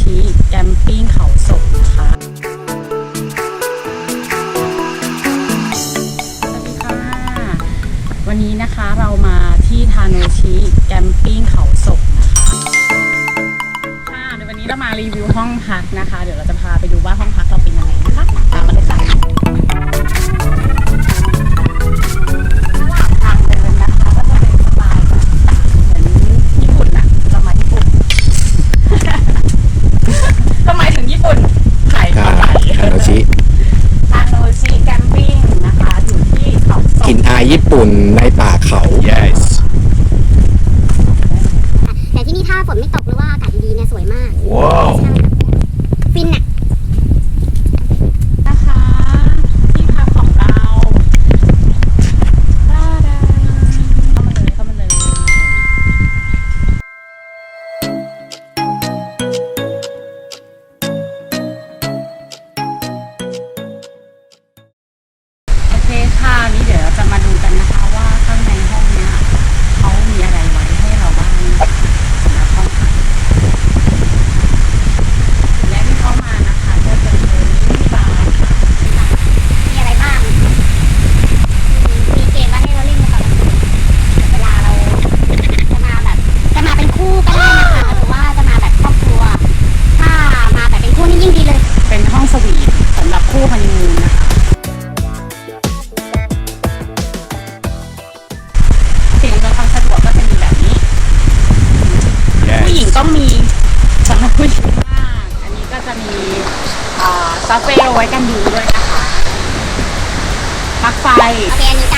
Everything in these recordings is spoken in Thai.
ชิแกมปิ้งเขาศกนะคะสวัสดีค่ะ วันนี้นะคะเรามาที่ทาโนชิแกมปิ้งเขาศกนะคะค่ะเดี๋ยววันนี้เรามารีวิวห้องพักนะคะ เดี๋ยวเราจะพาไปดูว่าห้องพักเราเป็นยังไงนะคะ ญี่ปุ่นในป่าเขา yes แต่ที่นี่ถ้าฝนไม่ตกหรือว่าอากาศดีๆเนี่ยสวยมากว้าวใช่ฟินอะนะคะ อ่าซาเอาไว้กันยูด้วยนะคะปลั๊กไฟ โอเคอันนี้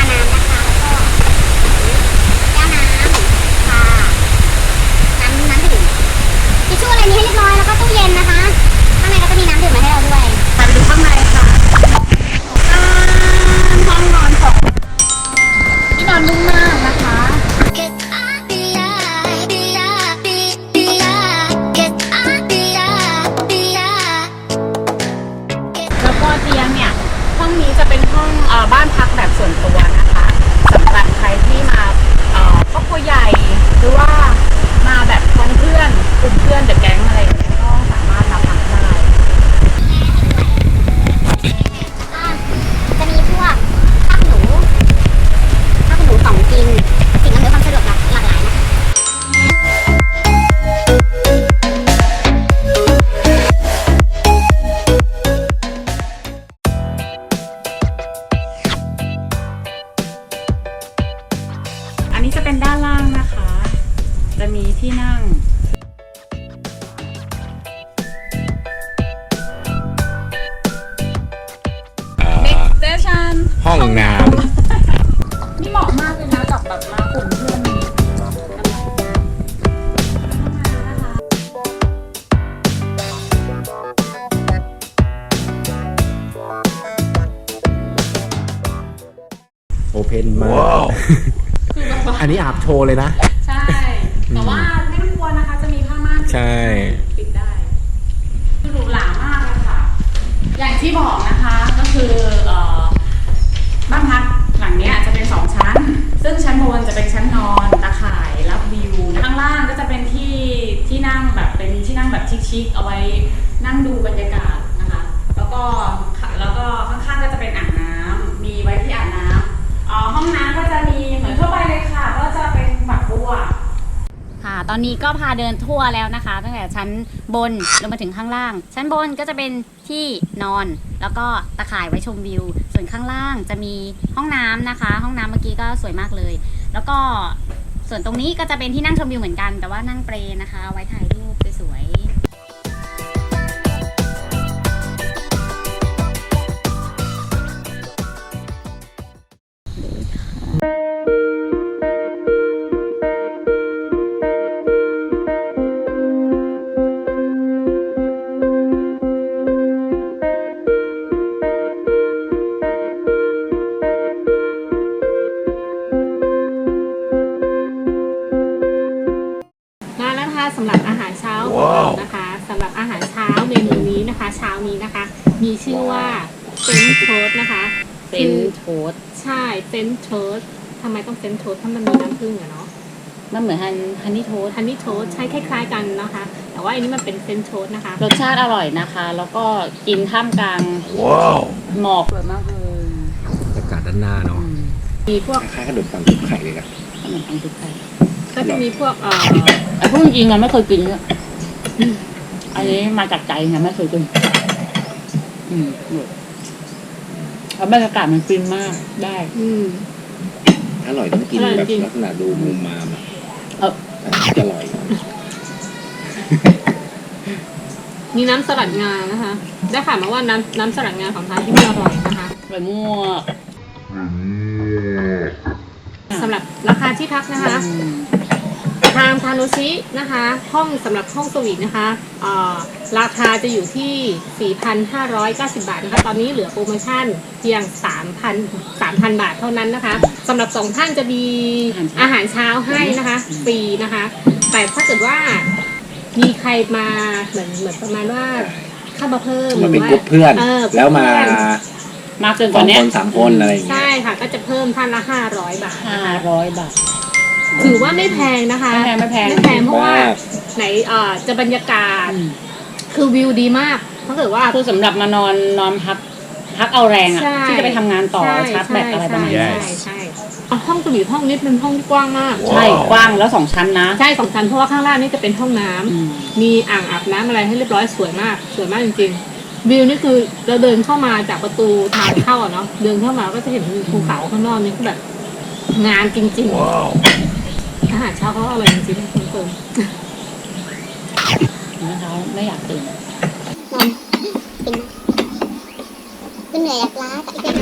เพนมากคือแบบว่าอันนี้อาบโชว์เลยนะ ใช่ แต่ว่าไม่ต้องกลัวนะคะ จะมีผ้าม่านใช่ ปิดได้คือหรูหรามากเลยค่ะ อย่างที่บอกนะคะ ก็คือเอ่อบ้านพักหลังเนี้ยจะเป็นสองชั้น ซึ่งชั้นบนจะเป็นชั้นนอนตะข่ายรับวิว ข้างล่างก็จะเป็นที่ที่นั่งแบบเป็นที่นั่งแบบชิคๆเอาไว้นั่งดูบรรยากาศนะคะ แล้วก็ค่ะแล้วก็ข้างๆก็จะเป็นอ่างน้ำมีไว้ที่อ่างน้ำเอ่อห้องน้ำก็จะมีเหมือนทั่วไปเลยค่ะ ก็จะเป็นฝักบัว ค่ะ ตอนนี้ก็พาเดินทั่วแล้วนะคะ ตั้งแต่ชั้นบนลงมาถึงข้างล่าง ชั้นบนก็จะเป็นที่นอน แล้วก็ตะข่ายไว้ชมวิว ส่วนข้างล่างจะมีห้องน้ำนะคะ ห้องน้ำเมื่อกี้ก็สวยมากเลย แล้วก็ส่วนตรงนี้ก็จะเป็นที่นั่งชมวิวเหมือนกัน แต่ว่านั่งเปรนะคะ ไว้ถ่ายรูป เช้านี้นะคะ มีชื่อว่าเฟนโทสนะคะเป็นโทสใช่เฟนโทสทำไมต้องเฟนโทสเพราะมันมีน้ำผึ้งอะเนาะมันเหมือนฮันฮันนี่โทสฮันนี่โทสใช้คล้าย ๆ กันนะคะ แต่ว่าอันนี้มันเป็นเฟรนช์โทสต์นะคะ รสชาติอร่อยนะคะ แล้วก็กินท่ามกลางว้าวหมอกสวยมากเลยบรรยากาศด้านหน้าเนาะมีพวกคล้ายๆขนมปังทุบไข่เลยนะขนมปังทุกไข่ก็จะมีพวกเอ่อไอ้พวกจริงๆอะไม่เคยกินเลย อันนี้มาจากใจไงไม่เคยกินอืมแล้วบรรยากาศมันฟินมากได้ อืมอร่อยต้องกินอร่อยแบบจริงลักษณะดูมุมมามอะเออจะอร่อย มีน้ำสลัดงานะคะ ได้ข่าวมาว่าน้ำน้ำสลัดงาของทางที่นี่อร่อยนะคะไปมั่วสำหรับราคาที่พักนะคะอืม ทางทานุชินะคะ ห้องสำหรับห้องสวีทนะคะเอ่อราคาจะอยู่ที่ 4,590 บาทนะคะ ตอนนี้เหลือโปรโมชั่นเพียง 3,000 3,000 บาทเท่านั้นนะคะสำหรับสองท่านจะมีอาหารเช้าให้นะคะฟรีนะคะ แต่ถ้าเกิดว่ามีใครมาเหมือนเหมือนประมาณว่าเข้ามาเพิ่มมันเป็นหกรือลุ่มเพื่อนเออแล้วมาเพื่อนมากเกินสกองว่านี้คนสามคนอะไรอย่างเงี้ใช่ยค่ะ ก็จะเพิ่มท่านละ500บาทห้าร้อยบาท ถือว่าไม่แพงนะคะ ไม่แพงไม่แพง ไม่แพงเพราะว่ามากไหนเอ่อจะบรรยากาศอืมคือวิวดีมากถ้าเกิดว่า คือสำหรับมานอนนอนพักพักเอาแรงอะใช่ ที่จะไปทำงานต่อใช่ชาร์จแบตอะไรประมาณใช่นี้ใช่ใช่อะห้องสวีทห้องนี้เป็นห้องที่กว้างมาก ใช่กว้างแล้วสองชั้นนะใช่สองชั้นเพราะว่าข้างล่างนี่จะเป็นห้องน้ำอืมมีอ่างอาบน้ำอะไรให้เรียบร้อยสวยมาก สวยมากจริงๆ วิวนี่คือเราเดินเข้ามาจากประตูทางเข้าอะเนาะเดินเข้ามาก็จะเห็นภูเขาข้างนอกนี่คือแบบงานจริง ๆ อาหารเช้าเขาอร่อยจริงๆคุณเฟิร์มนะคะไม่อยากตื่นนอนกินก็เหนื่อยอยากล้ากับอีก